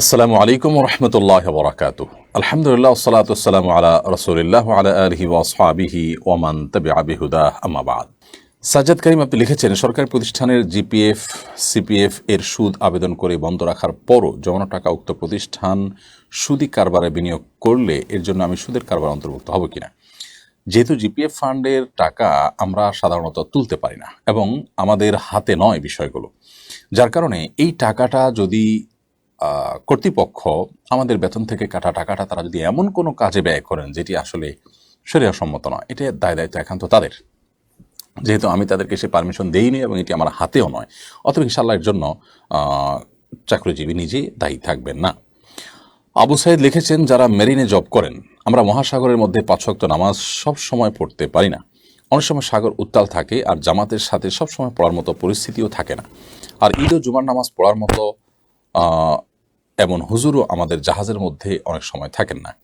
আসসালামু আলাইকুম রহমতুল্লাহ বরাকাত আলহামদুলিল্লাহ সালাতাম আলা রসুলিল্লাহ আলা আলহি ওয়াসহাবিহি ওমান তবে আবিহুদা আমাবাদ সাজ্জাদ করিম, আপনি লিখেছেন, সরকারি প্রতিষ্ঠানের জিপিএফ, সিপিএফ এর সুদ আবেদন করে বন্ধ রাখার পরও জমানো টাকা উক্ত প্রতিষ্ঠান সুদি কারবারে বিনিয়োগ করলে এর জন্য আমি সুদের কারবার অন্তর্ভুক্ত হব কিনা? যেহেতু জিপিএফ ফান্ডের টাকা আমরা সাধারণত তুলতে পারি না, এবং আমাদের হাতে নয় বিষয়গুলো। যার কারণে এই টাকাটা যদি কর্তৃপক্ষ আমাদের বেতন থেকে কাটা টাকাটা তারা যদি এমন কোনো কাজে ব্যয় করেন যেটি আসলে সম্মত নয়, এটা দায় দায়িত্ব একান্ত তাদের। যেহেতু আমি তাদেরকে সে পারমিশন দেইনি এবং এটি আমার হাতেও নয়, অতএব ইনশাল্লাহ এর জন্য চাকরিজীবী নিজে দায়ী থাকবেন না। আবু সাইদ লিখেছেন, যারা মেরিনে জব করেন, আমরা মহাসাগরের মধ্যে পাঁচশক্ত নামাজ সব সময় পড়তে পারি না। অনেক সময় সাগর উত্তাল থাকে আর জামাতের সাথে সব সময় পড়ার মতো পরিস্থিতিও থাকে না। আর ঈদ ও জুমার নামাজ পড়ার মতো এমন হুজুরও আমাদের জাহাজের মধ্যে অনেক সময় থাকেন না।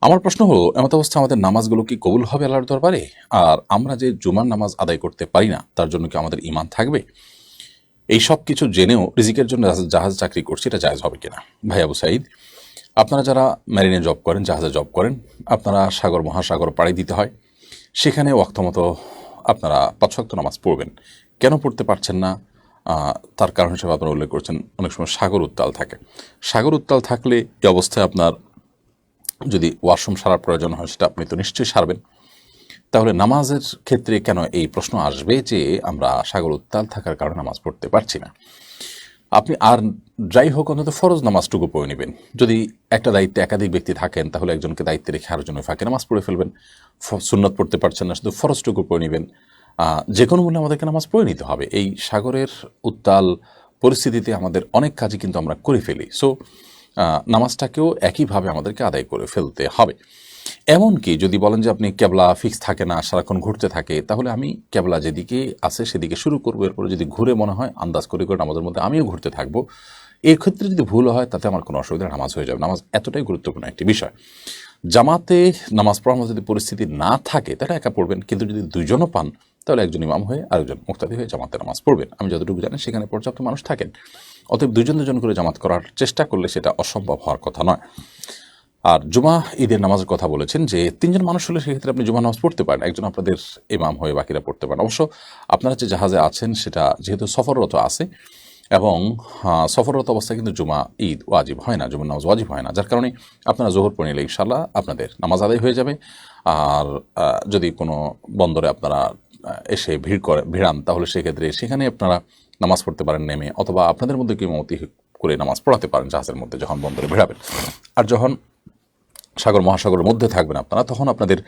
আমার প্রশ্ন হলো এমত অবস্থা আমাদের নামাজগুলো কি কবুল হবে আল্লাহর দরবারে? আর আমরা যে জুমার নামাজ আদায় করতে পারি না, তার জন্য কি আমাদের ইমান থাকবে? এই সব কিছু জেনেও রিজিকের জন্য জাহাজ- চাকরি করছি, এটা জায়জ হবে কিনা? ভাই আবু সাইদ, আপনারা যারা ম্যারিনে জব করেন, জাহাজে জব করেন, আপনারা সাগর, মহাসাগর পাড়ি দিতে হয়। সেখানে ওয়াক্ত মতো আপনারা পাঁচশক্ত নামাজ পড়বেন। কেন পড়তে পারছেন না? তার কারণ হিসেবে আপনারা উল্লেখ করছেন, অনেক সময় সাগর উত্তাল থাকে। সাগর উত্তাল থাকলে এই অবস্থায় আপনার যদি ওয়াশরুম সারার প্রয়োজন হয়, সেটা আপনি তো নিশ্চয়ই সারবেন। তাহলে নামাজের ক্ষেত্রে কেন এই প্রশ্ন আসবে যে আমরা সাগর উত্তাল থাকার কারণে নামাজ পড়তে পারছি না? আপনি আর যাই হোক, অন্তত ফরজ নামাজটুকু পড়ে নেবেন। যদি একটা দায়িত্বে একাধিক ব্যক্তি থাকেন, তাহলে একজনকে দায়িত্বে রেখে আরেকজনের ফাঁকে নামাজ পড়ে ফেলবেন। সুন্নত পড়তে পারছেন না, শুধু ফরজটুকু পড়ে নেবেন। যে কোনো মূল্যে আমাদেরকে নামাজ পড়ে নিতে হবে। এই সাগরের উত্তাল পরিস্থিতিতে আমাদের অনেক কাজই কিন্তু আমরা করে ফেলি। সো নামাজটাকেও একইভাবে আমাদেরকে আদায় করে ফেলতে হবে। এমনকি যদি বলেন যে আপনি ক্যাবলা ফিক্স থাকে না, সারাক্ষণ ঘুরতে থাকে, তাহলে আমি ক্যাবলা যেদিকে আছে সেদিকে শুরু করব। এরপরে যদি ঘুরে মনে হয়, আন্দাজ করে করে নামাজের মধ্যে আমিও ঘুরতে থাকব। এই ক্ষেত্রে যদি ভুল হয়, তাতে আমার কোনো অসুবিধা নামাজ হয়ে যাবে। নামাজ এতটাই গুরুত্বপূর্ণ একটি বিষয়। জামাতে নামাজ পড়ার মতো যদি পরিস্থিতি না থাকে, তাহলে একা পড়বেন। কিন্তু যদি দুজনও পান তাহলে একজন ইমাম হয়ে আরেকজন মুক্তাদি হয়ে জামাতে নামাজ পড়বেন। আমি যতটুকু জানি সেখানে পর্যাপ্ত মানুষ থাকেন। অতএব দুজন দুজন করে জামাত করার চেষ্টা করলে সেটা অসম্ভব হওয়ার কথা নয়। আর জুমা ঈদের নামাজের কথা বলেছেন যে তিনজন মানুষ হলে সেক্ষেত্রে আপনি জুমা নামাজ পড়তে পারেন, একজন আপনাদের ইমাম হয়ে বাকিরা পড়তে পারেন। অবশ্য আপনারা যে জাহাজে আছেন সেটা যেহেতু সফররত আছে এবং সফররত অবস্থায় কিন্তু জুমা ঈদ ওয়াজিব হয় না জুমার নামাজ ওয়াজিব হয় না। যার কারণে আপনারা জোহর পড়ে নিলে ইনশাল্লাহ আপনাদের নামাজ আদায় হয়ে যাবে। আর যদি কোনো বন্দরে আপনারা এসে ভিড় করে ভিড়ান তাহলে সেক্ষেত্রে সেখানে আপনারা নামাজ পড়তে পারেন নেমে, অথবা আপনাদের মধ্যে কেউ মতি করে নামাজ পড়াতে পারেন জাহাজের মধ্যে যখন বন্দরে ভিড়াবেন। আর যখন সাগর, মহাসাগরের মধ্যে থাকবেন আপনারা, তখন আপনাদের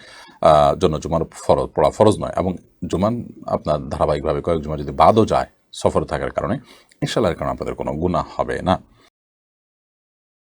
জন্য জুমার ফরজ, পড়া ফরজ নয়। এবং জুমান আপনার ধারাবাহিকভাবে কয়েক জুমা যদি বাদও যায় সফরে থাকার কারণে ইনশাল্লাহর কারণে আপনাদের কোনো গুণা হবে না।